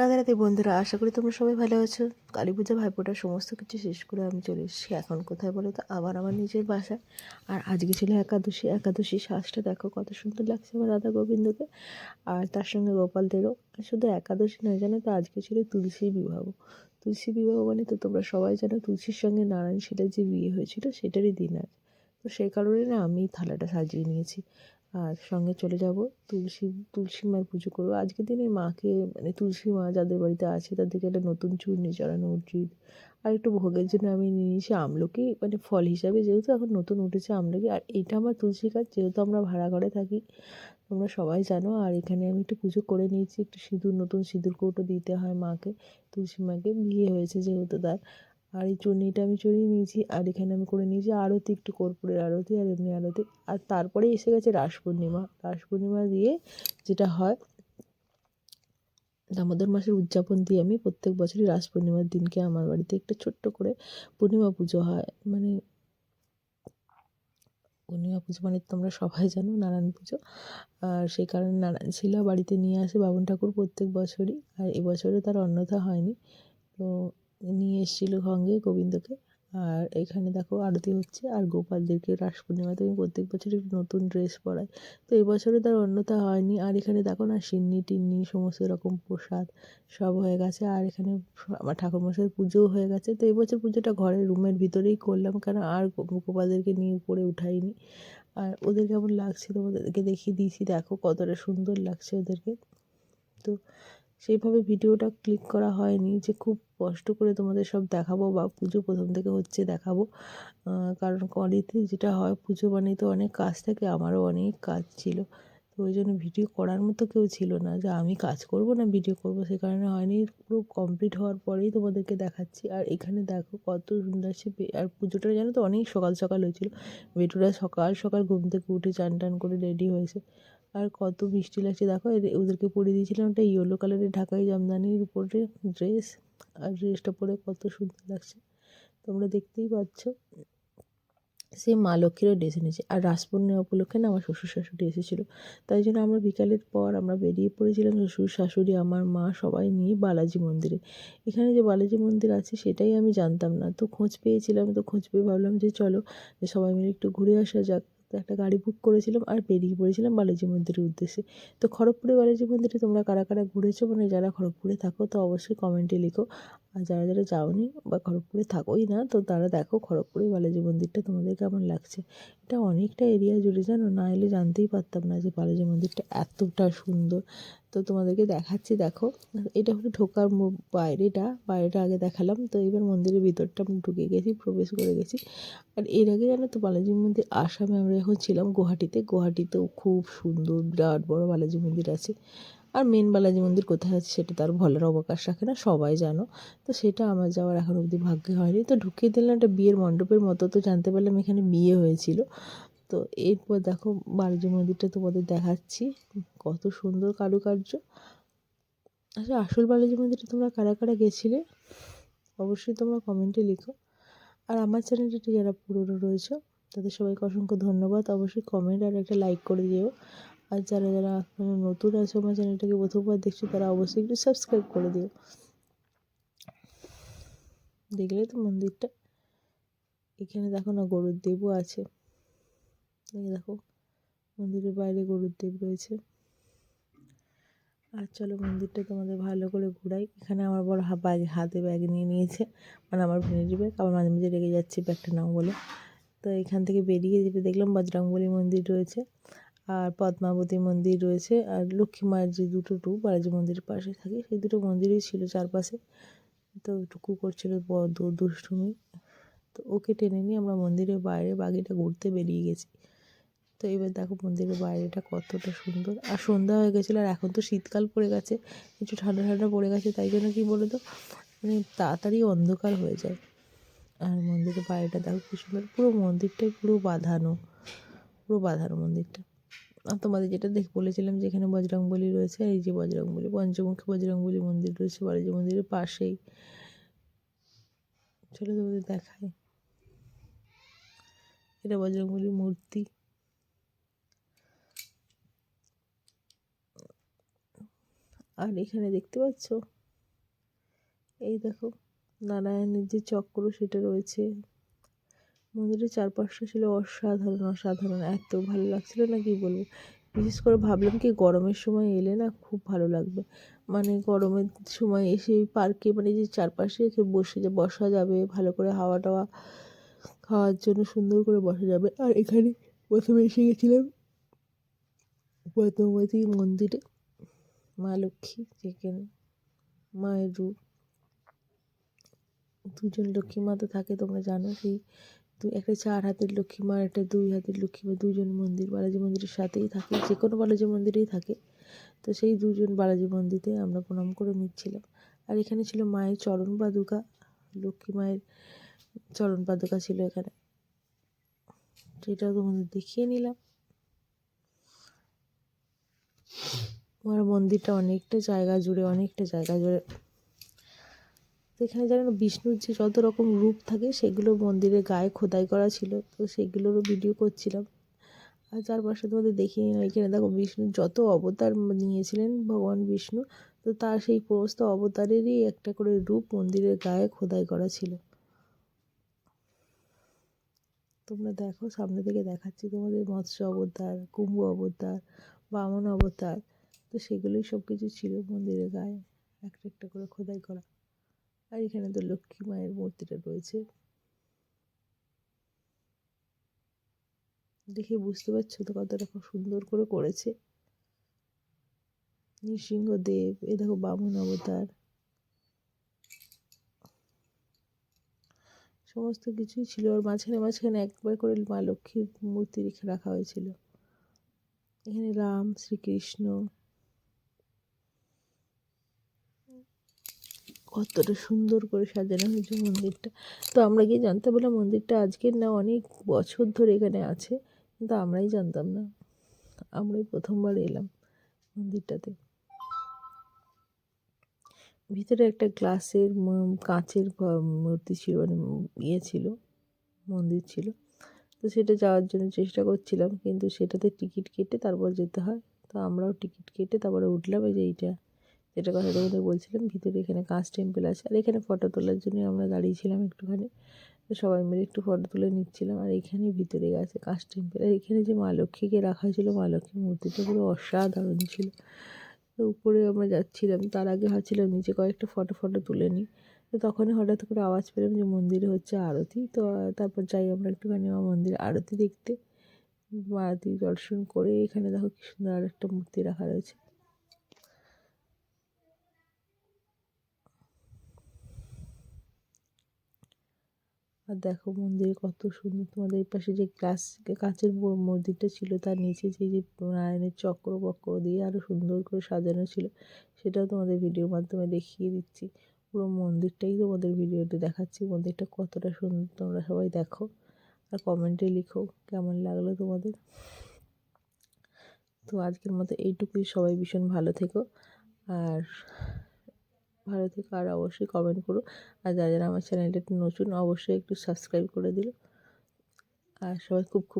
রাধে বন্ধুরা, আশা করি তোমরা সবাই ভালো আছো। কালী পূজা ভাইফোঁটার সমস্ত কিছু শেষ করে আমি চলে এসেছি। এখন কোথায় বলো তো? আবার আমার নিজের বাসায় আর আজকে ছিল একাদশী। একাদশী শ্বাসটা দেখো কত সুন্দর লাগছে আমার রাধা গোবিন্দকে। আর তার সঙ্গে গোপালদেরও। শুধু একাদশী নয় জানো তো, আজকে ছিল তুলসী বিবাহ। তুলসী বিবাহ মানে তো তোমরা সবাই জানো, তুলসীর সঙ্গে নারায়ণ শিলের যে বিয়ে হয়েছিল, সেটারই দিন আজ। তো সেই কারণে না আমি থালাটা সাজিয়ে নিয়েছি। আর সঙ্গে চলে যাব, তুলসী তুলসী মায়ের পুজো করব। আজকের দিনে মাকে মানে তুলসী মা যাদের বাড়িতে আছে, তাদেরকে একটা নতুন চূর্ণি চড়ানো উচিত। আর একটু ভোগের জন্য আমি নিয়ে নিয়েছি আমলকি মানে ফল হিসাবে যেহেতু এখন নতুন উঠেছে আমলকি, আর এটা আমার তুলসী গাছ, যেহেতু আমরা ভাড়া ঘরে থাকি, তোমরা সবাই জানো, আর এখানে আমি একটু পুজো করে নিয়েছি, একটু সিঁদুর, নতুন সিঁদুর কৌটো দিতে হয় মাকে, তুলসী মাকে, বিয়ে হয়েছে যেহেতু তার। আর এই চুন্নিটা আমি চড়িয়ে নিয়েছি, আর এখানে আমি করে নিয়েছি আরতি, একটু কর্পূরের আরতি আর এমনি আরতি। আর তারপরে এসে গেছে রাস পূর্ণিমা। রাস পূর্ণিমা দিয়ে যেটা হয়, দামোদর মাসের উদযাপন দিয়ে আমি প্রত্যেক বছরই রাস পূর্ণিমার দিনকে আমার বাড়িতে একটা ছোট্ট করে পূর্ণিমা পুজো হয়। মানে পূর্ণিমা পুজো মানে তোমরা সবাই জানো, নারায়ণ পুজো। আর সেই কারণে নারায়ণ শিলা বাড়িতে নিয়ে আসে বাবন ঠাকুর প্রত্যেক বছরই। আর এবছরও তার অন্যথা হয়নি। তো নিয়ে এসেছিল সঙ্গে গোবিন্দকে। আর এখানে দেখো আরতি হচ্ছে আর গোপালদেরকে রাস পূর্ণিমাতে আমি প্রত্যেক বছর একটু নতুন ড্রেস পরাই। তো এই বছরে তার অন্যথা হয়নি। আর এখানে দেখো না, সিন্নি, টিন্নি, সমস্ত রকম প্রসাদ সব হয়ে গেছে। আর এখানে আমার ঠাকুরমশাইয়ের পুজোও হয়ে গেছে। তো এই বছর পুজোটা ঘরের রুমের ভিতরেই করলাম, কেন আর গোপালদেরকে নিয়ে উপরে উঠাইনি। আর ওদের কেমন লাগছে ওদেরকে দেখিয়ে দিয়েছি। দেখো কতটা সুন্দর লাগছে ওদেরকে। তো সেইভাবে ভিডিওটা ক্লিক করা হয়নি যে খুব কষ্ট করে তোমাদের সব দেখাবো বা পুজো প্রথম থেকে হচ্ছে দেখাবো। কারণ কলিতে যেটা হয় পুজো মানেই তো অনেক কাজ থাকে, আমারও অনেক কাজ ছিল। ওই জন্য ভিডিও করার মতো কেউ ছিল না যে আমি কাজ করব না ভিডিও করব, সে কারণে হয়নি। পুরো কমপ্লিট হওয়ার পরেই তোমাদেরকে দেখাচ্ছি। আর এখানে দেখো কত সুন্দর সে আর পুজোটা জানো তো অনেক সকাল সকাল হয়েছিল। বেটুরা সকাল সকাল ঘুম থেকে উঠে চান টান করে রেডি হয়েছে। আর কত মিষ্টি লাগছে। দেখো ওদেরকে পরিয়ে দিয়েছিলাম একটা ইয়েলো কালারের ঢাকাই জামদানির উপরে ড্রেস আর ড্রেসটা পরে কত সুন্দর লাগছে। তোমরা দেখতেই পাচ্ছ। সে মা লক্ষ্মীরও ড্রেস এনেছে। আর রাস উপলক্ষে না আমার শ্বশুর শাশুড়ি এসেছিল। তাই জন্য আমরা বিকালের পর আমরা বেরিয়ে পড়েছিলাম শ্বশুর শাশুড়ি, আমার মা সবাই নিয়ে বালাজি মন্দিরে। এখানে যে বালাজি মন্দির আছে সেটাই আমি জানতাম না। তো খোঁজ পেয়েছিলাম, তো খোঁজ পেয়ে ভাবলাম যে চলো, যে সবাই মিলে একটু ঘুরে আসা যাক। তো একটা গাড়ি বুক করেছিলাম আর বেরিয়ে পড়েছিলাম বালাজি মন্দিরের উদ্দেশ্যে। তো খড়গপুরে বালাজি মন্দিরে তোমরা কারা কারা ঘুরেছো? মানে যারা খড়গপুরে থাকো, তো অবশ্যই কমেন্টে লিখো। আর যারা যারা যাওনি বা খড়গপুরে থাকোই না, তো তারা দেখো খড়গপুরে বালাজি মন্দিরটা তোমাদের কেমন লাগছে? এটা অনেকটা এরিয়া জুড়ে জানো, না এলে জানতেই পারতাম না যে বালাজি মন্দিরটা এতটা সুন্দর। তো তোমাদেরকে দেখাচ্ছি, দেখো। এটা হলো ঢোকার বাইরেটা বাইরেটা আগে দেখালাম। তো এবার মন্দিরের ভিতরটা আমরা ঢুকে গেছি, প্রবেশ করে গেছি। আর এর আগে জানো তো বালাজি মন্দির আসামে আমরা যখন ছিলাম গুয়াহাটিতে, গুয়াহাটিতেও খুব সুন্দর, বিরাট বড় বালাজি মন্দির আছে। আর মেন বালাজি মন্দির কোথায় আছে সেটা তার বলার অবকাশ রাখে না, সবাই জানো। তো সেটা আমার যাওয়ার এখন অবধি ভাগ্যে হয়নি। তো ঢুকিয়ে দিলাম একটা বিয়ের মণ্ডপের মতো, তো জানতে পারলাম এখানে বিয়ে হয়েছিল। তো এরপর দেখো বালাজি মন্দিরটা তোমাদের দেখাচ্ছি, কত সুন্দর কারুকার্য। আচ্ছা আসল বালাজি মন্দিরে তোমরা কারা কারা গেছিলে? অবশ্যই তোমরা কমেন্টে লিখো। আর আমার চ্যানেলটি যারা পুরনো রয়েছে, তাদের সবাইকে অসংখ্য ধন্যবাদ। অবশ্যই কমেন্ট আর একটা লাইক করে দিও। আর যারা যারা এখনও নতুন আছে আমার চ্যানেলটাকে প্রথমবার দেখছ, তারা অবশ্যই একটু সাবস্ক্রাইব করে দিও। দেখলে তো মন্দিরটা। এখানে দেখো না গরুর দেবও আছে দেখো, মন্দিরের বাইরে গরুর দেব রয়েছে। আর চলো মন্দিরটা তোমাদের ভালো করে ঘুরাই। এখানে আমার বড় ব্যাগ হাতে ব্যাগ নিয়ে নিয়েছে। মানে আমার ভেনিটি ব্যাগ আবার মাঝে মাঝে রেগে যাচ্ছে ব্যাগটা নাও বলে তো এখান থেকে বেরিয়ে যেটা দেখলাম বজরংবলী মন্দির রয়েছে। আর পদ্মাবতী মন্দির রয়েছে আর লক্ষ্মী মায়ের যে দুটো টু বালাজি মন্দিরের পাশে থাকে, সেই দুটো মন্দিরই ছিল চারপাশে। তো টুকু করছিল দুষ্টুমি। তো ওকে টেনে নিয়ে আমরা মন্দিরের বাইরে বাগিটা ঘুরতে বেরিয়ে গেছি। তো এবার দেখো মন্দিরের বাইরেটা কতটা সুন্দর। আর সন্ধ্যা হয়ে গেছিল আর এখন তো শীতকাল পড়ে গেছে, একটু ঠান্ডা ঠান্ডা পড়ে গেছে, তাই জন্য কী বলো তো মানে তাড়াতাড়ি অন্ধকার হয়ে যায়। আর মন্দিরের বাইরেটা দেখো কি সুন্দর, পুরো মন্দিরটাই পুরো বাঁধানো পুরো বাঁধানো মন্দিরটা। তোমাদের যেটা দেখ, বলেছিলাম যে এখানে বজরংবলী রয়েছে, এই যে বজরংবলী, পঞ্চমুখী বজরংবলী মন্দির রয়েছে বালাজি মন্দিরের পাশেই। চলো তোমাদের দেখায় এটা বজরংবলীর মূর্তি। আর এখানে দেখতে পাচ্ছ? এই দেখো, নারায়ণের যে চক্র সেটা রয়েছে। মন্দিরের চারপাশটা ছিল অসাধারণ অসাধারণ। এত ভালো লাগছিল না কি বলব? বিশেষ করে ভাবলাম কি গরমের সময় এলে না খুব ভালো লাগবে। মানে গরমের সময় এসে পার্কে মানে যে চারপাশে বসে যে বসা যাবে, ভালো করে হাওয়া টাওয়া খাওয়ার জন্য সুন্দর করে বসা যাবে। আর এখানে প্রথমে এসে গেছিলাম পদ্মাবতী মন্দিরে মা লক্ষ্মী, যেখানে মায়ের রূপ। দুজন লক্ষ্মী মা তো থাকে, তোমরা জানো সেই দু একটা চার হাতের লক্ষ্মী মা, একটা দুই হাতের লক্ষ্মী মা, দুজন মন্দির, বালাজি মন্দিরের সাথেই থাকে, যে কোনো বালাজি মন্দিরেই থাকে। তো সেই দুজন বালাজি মন্দিরে আমরা প্রণাম করে নিচ্ছিলাম। আর এখানে ছিল মায়ের চরণ পাদুকা লক্ষ্মী মায়ের চরণ পাদুকা ছিল এখানে। সেটাও তোমাদের দেখিয়ে নিলাম। আমার মন্দিরটা অনেকটা জায়গা জুড়ে, অনেকটা জায়গা জুড়ে তো এখানে জানেন বিষ্ণুর যে যত রকম রূপ থাকে সেগুলো মন্দিরের গায়ে খোদাই করা ছিল, তো সেগুলোরও ভিডিও করছিলাম। আর চারপাশে তোমাদের দেখিয়ে নিলাম। এখানে দেখো বিষ্ণু যত অবতার নিয়েছিলেন, ভগবান বিষ্ণু, তো তার সেই সমস্ত অবতারেরই একটা করে রূপ মন্দিরের গায়ে খোদাই করা ছিল। তোমরা দেখো, সামনে থেকে দেখাচ্ছি তোমাদের মৎস্য অবতার, কুম্ভ অবতার, বামন অবতার, তো সেগুলোই সব কিছু ছিল মন্দিরের গায়ে, একটা একটা করে খোদাই করা। আর এখানে তো লক্ষ্মী মায়ের মূর্তিটা রয়েছে। দেখে বুঝতে পারছ তো কতটা খুব সুন্দর করে করেছে। নৃসিংহদেব, এ দেখো বামন অবতার। সমস্ত কিছুই ছিল আর মাঝখানে মাঝখানে একবার করে মা লক্ষ্মীর মূর্তি রেখে রাখা হয়েছিল। এখানে রাম, শ্রীকৃষ্ণ কতটা সুন্দর করে সাজানো হয়েছে মন্দিরটা। তো আমরা গিয়ে জানতে পারলাম মন্দিরটা আজকের না অনেক বছর ধরে এখানে আছে, কিন্তু আমরাই জানতাম না। আমরাই প্রথমবার এলাম মন্দিরটাতে। ভিতরে একটা গ্লাসের কাঁচের মূর্তি ছিল মানে ইয়ে ছিল, মন্দির ছিল। তো সেটা যাওয়ার জন্য চেষ্টা করছিলাম, কিন্তু সেটাতে টিকিট কেটে তারপর যেতে হয়। তো আমরাও টিকিট কেটে তারপরে উঠলাম এই যে এইটা। যেটা কথা তোমাদের বলছিলাম, ভিতরে এখানে কাঁচ টেম্পেল আছে, আর এখানে ফটো তোলার জন্য আমরা দাঁড়িয়েছিলাম একটুখানি। সবাই মিলে একটু ফটো তুলে নিচ্ছিলাম, আর এখানে ভিতরে আছে কাঁচ টেম্পেল। আর এখানে যে মা লক্ষ্মীকে রাখা ছিল মা লক্ষ্মীর মূর্তিটা পুরো অসাধারণ ছিল। তো উপরে আমরা যাচ্ছিলাম, তার আগে ভাবছিলাম নিচে কয়েকটা ফটো ফটো তুলে নিই। তো তখনই হঠাৎ করে আওয়াজ পেলাম যে মন্দিরে হচ্ছে আরতি। তো তারপর যাই আমরা একটুখানি আমার মন্দিরে আরতি দেখতে। আরতি দর্শন করে এখানে দেখো কি সুন্দর আর একটা মূর্তি রাখা রয়েছে। আর দেখো মন্দিরে কত সুন্দর তোমাদের এই পাশে যে গ্লাস কাঁচের মন্দিরটা ছিল, তার নিচে যে যে নারায়ণের চক্র বক্র দিয়ে আরও সুন্দর করে সাজানো ছিল, সেটাও তোমাদের ভিডিওর মাধ্যমে দেখিয়ে দিচ্ছি। পুরো মন্দিরটাই তোমাদের ভিডিওতে দেখাচ্ছি, মন্দিরটা কতটা সুন্দর তোমরা সবাই দেখো আর কমেন্টে লিখো কেমন লাগল তোমাদের। তো আজকের মতো এইটুকুই, সবাই ভীষণ ভালো থেকো আর ভালো থেকো আর অবশ্যই কমেন্ট করো। আর যারা যারা আমার চ্যানেলটা একটু নতুন, অবশ্যই একটু সাবস্ক্রাইব করে দিল। আর সবাই খুব খুব